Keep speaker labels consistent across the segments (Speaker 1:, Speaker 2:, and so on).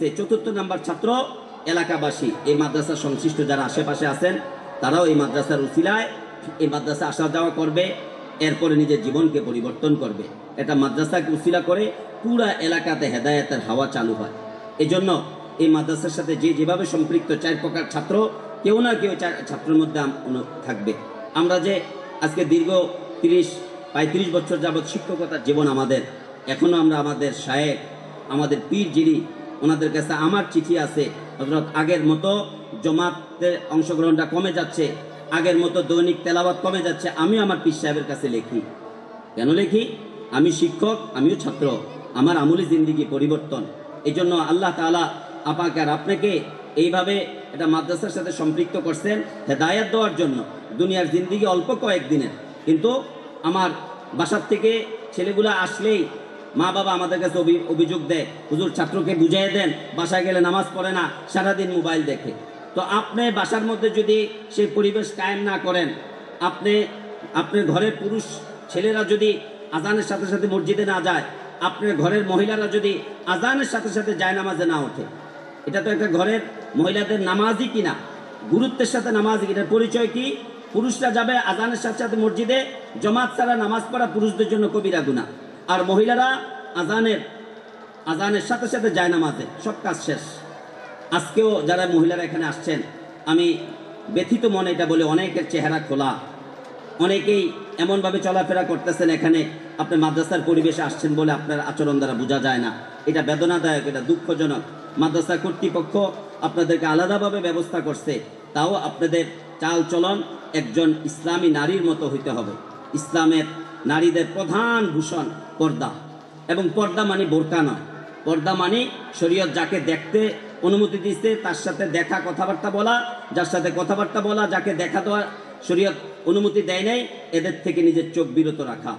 Speaker 1: দিচ্ছে চতুর্থ নাম্বার ছাত্র এলাকাবাসী। এই মাদ্রাসা সংশ্লিষ্ট যারা আশেপাশে আছেন, তারাও এই মাদ্রাসার উসিলায় এই মাদ্রাসা আসা যাওয়া করবে, এরপরে নিজের জীবনকে পরিবর্তন করবে। এটা মাদ্রাসাকে উসিলা করে পুরা এলাকাতে হেদায়েতের হাওয়া চালু হয়। এজন্য এই মাদ্রাসার সাথে যে যেভাবে সম্পৃক্ত চার প্রকার ছাত্র, কেউ না কেউ ছাত্রের মধ্যে থাকবে। আমরা যে আজকে দীর্ঘ তিরিশ, পঁয়ত্রিশ বছর যাবৎ শিক্ষকতার জীবন আমাদের এখনও আমরা আমাদের শায়েক আমাদের পীর যিনি ওনাদের কাছে আমার চিঠি আছে। হজরত আগের মতো জমাতের অংশগ্রহণটা কমে যাচ্ছে, আগের মতো দৈনিক তেলাবাত কমে যাচ্ছে, আমিও আমার পীর সাহেবের কাছে লিখি। কেন লিখি? আমি শিক্ষক, আমিও ছাত্র, আমার আমলি জিন্দিগি পরিবর্তন। এই জন্য আল্লাহ তাআলা আপাকে আর আপনাকে এইভাবে এটা মাদ্রাসার সাথে সম্পৃক্ত করছেন হেদায়াত দেওয়ার জন্য। দুনিয়ার জিন্দিগি অল্প কয়েকদিনের। কিন্তু আমার বাসার থেকে ছেলেগুলো আসলেই মা বাবা আমাদের কাছে অভিযোগ দেয়। হুজুর, ছাত্রকে বুঝিয়ে দেন, বাসায় গেলে নামাজ পড়ে না, সারাদিন মোবাইল দেখে। তো আপনি বাসার মধ্যে যদি সেই পরিবেশ কায়েম না করেন, আপনি আপনার ঘরের পুরুষ ছেলেরা যদি আজানের সাথে সাথে মসজিদে না যায় আপনার ঘরের মহিলারা যদি আজানের সাথে সাথে যায় নামাজে না ওঠে, এটা তো একটা ঘরের মহিলাদের নামাজই কিনা? গুরুত্বের সাথে নামাজ, এটার পরিচয় কি? পুরুষরা যাবে আজানের সাথে সাথে মসজিদে, জমাত ছাড়া নামাজ পড়া পুরুষদের জন্য কবিরা গুণা আর মহিলারা আজানের আজানের সাথে সাথে যায় নামাজে। সব কাজ শেষ। আজকেও যারা মহিলারা এখানে আসছেন, আমি ব্যথিত মনে এটা বলে অনেকের চেহারা খোলা। অনেকেই এমনভাবে চলাফেরা করতেছেন এখানে, আপনি মাদ্রাসার পরিবেশে আসছেন বলে আপনার আচরণ দ্বারা বোঝা যায় না। এটা বেদনাদায়ক, এটা দুঃখজনক। মাদ্রাসা কর্তৃপক্ষ আপনাদেরকে আলাদাভাবে ব্যবস্থা করছে, তাও আপনাদের চাল চলন একজন ইসলামী নারীর মতো হইতে হবে। ইসলামের নারীদের প্রধান ভূষণ পর্দা। এবং পর্দা মানে বোরকা নয়। পর্দা মানে শরীয়ত যাকে দেখতে অনুমতি দিচ্ছে তার সাথে দেখা কথাবার্তা বলা, যার সাথে কথাবার্তা বলা, যাকে দেখা দেওয়া শরীয়ত অনুমতি দেয় নাই, এদের থেকে নিজের চোখ বিরত রাখা।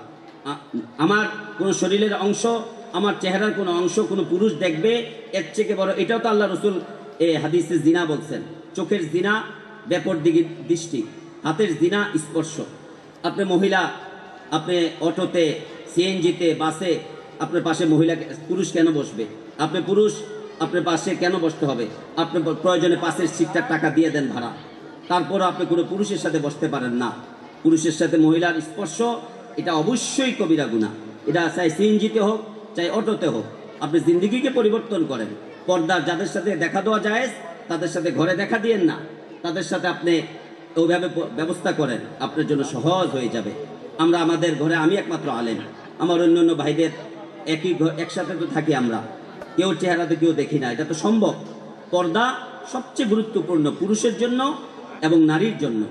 Speaker 1: আমার কোনো শরীরের অংশ, আমার চেহারার কোনো অংশ, কোনো পুরুষ দেখবে, এর থেকে বড় এটাও তো আল্লাহ রসুল এ হাদিসে জিনা বলছেন। চোখের জিনা ব্যাপর দিকে দৃষ্টি, হাতের জিনা স্পর্শ। আপনি মহিলা আপনি অটোতে সিএনজিতে বাসে আপনার পাশে মহিলা পুরুষ কেন বসবে? আপনি পুরুষ, আপনার পাশে কেন বসতে হবে? আপনি প্রয়োজনে পাশের সিটটার টাকা দিয়ে দেন ভাড়া। তারপর আপনি কোনো পুরুষের সাথে বসতে পারেন না। পুরুষের সাথে মহিলার স্পর্শ, এটা অবশ্যই কবিরা গুণা এটা চাই সিএনজিতে হোক, চাই অটোতে হোক। আপনি জিন্দিগিকে পরিবর্তন করেন। পর্দার যাদের সাথে দেখা দেওয়া যায় তাদের সাথে ঘরে দেখা দিয়েন না। তাদের সাথে আপনি ওইভাবে ব্যবস্থা করেন। আপনার জন্য সহজ হয়ে যাবে। আমরা আমাদের ঘরে, আমি একমাত্র আলেম। আমার অন্য অন্য ভাইদের একই একসাথে তো থাকি আমরা। কেউ চেহারাতে কেউ দেখি না। এটা তো সম্ভব। পর্দা সবচেয়ে গুরুত্বপূর্ণ পুরুষের জন্য এবং নারীর জন্য।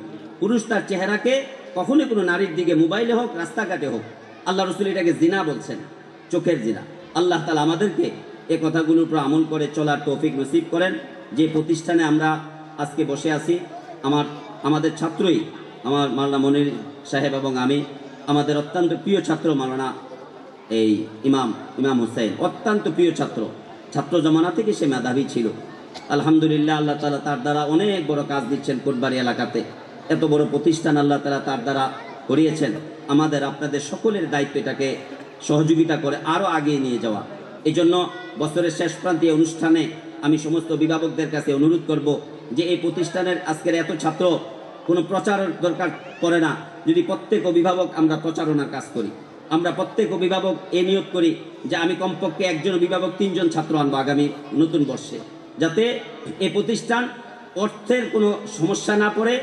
Speaker 1: পুরুষ তার চেহারাকে কখনোই কোনো নারীর দিকে মোবাইলে হোক, রাস্তাঘাটে হোক, আল্লাহ রসুল এটাকে জিনা বলছেন, চোখের জিনা। আল্লাহ তালা আমাদেরকে এ কথাগুলোর উপর আমল করে চলার তৌফিক নসিব করেন। যে প্রতিষ্ঠানে আমরা আজকে বসে আছি, আমার, আমাদের ছাত্রই আমার মাওলানা মনির সাহেব এবং আমি, আমাদের অত্যন্ত প্রিয় ছাত্র মাওলানা এই ইমাম ইমাম হুসাইন, অত্যন্ত প্রিয় ছাত্র। ছাত্র জমানা থেকে সে মেধাবী ছিল। আলহামদুলিল্লাহ আল্লাহ তালা তার দ্বারা অনেক বড় কাজ দিচ্ছেন কোটবাড়ি এলাকাতে। এত বড় প্রতিষ্ঠান আল্লাহ তালা তার দ্বারা করিয়েছেন। আমাদের, আপনাদের সকলের দায়িত্ব এটাকে সহযোগিতা করে আরও আগিয়ে নিয়ে যাওয়া। এই জন্য বছরের শেষ প্রান্তে এই অনুষ্ঠানে আমি সমস্ত অভিভাবকদের কাছে অনুরোধ করব যে এই প্রতিষ্ঠানের আজকের এত ছাত্র কোনো প্রচারের দরকার পড়ে না। যদি প্রত্যেক অভিভাবক আমরা প্রচারণার কাজ করি, আমরা প্রত্যেক অভিভাবক এ নিয়োগ করি যে আমি কমপক্ষে একজন অভিভাবক তিনজন ছাত্র আনব আগামী নতুন বর্ষে, যাতে এ প্রতিষ্ঠান অর্থের কোনো সমস্যা না পড়ে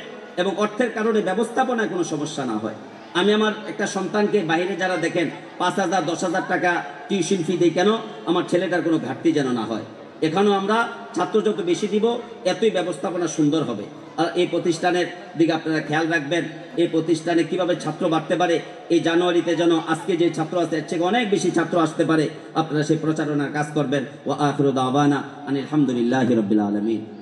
Speaker 1: এবং অর্থের কারণে ব্যবস্থাপনায় কোনো সমস্যা না হয়। আমি আমার একটা সন্তানকে বাইরে যারা দেখেন, পাঁচ হাজার, দশ হাজার টাকা টিউশন ফি দিই কেন? আমার ছেলেটার কোনো ঘাটতি যেন না হয়। এখানেও আমরা ছাত্র যত বেশি দিব, এতই ব্যবস্থাপনা সুন্দর হবে। এই প্রতিষ্ঠানের দিকে আপনারা খেয়াল রাখবেন। এই প্রতিষ্ঠানে কীভাবে ছাত্র বাড়তে পারে, এই জানুয়ারিতে যেন আজকে যে ছাত্র আছে, এর থেকে অনেক বেশি ছাত্র আসতে পারে। আপনারা সেই প্রচারণার কাজ করবেন। ও আখরুদ আবানা আনিল আলহামদুলিল্লাহ রবিল আলমিন।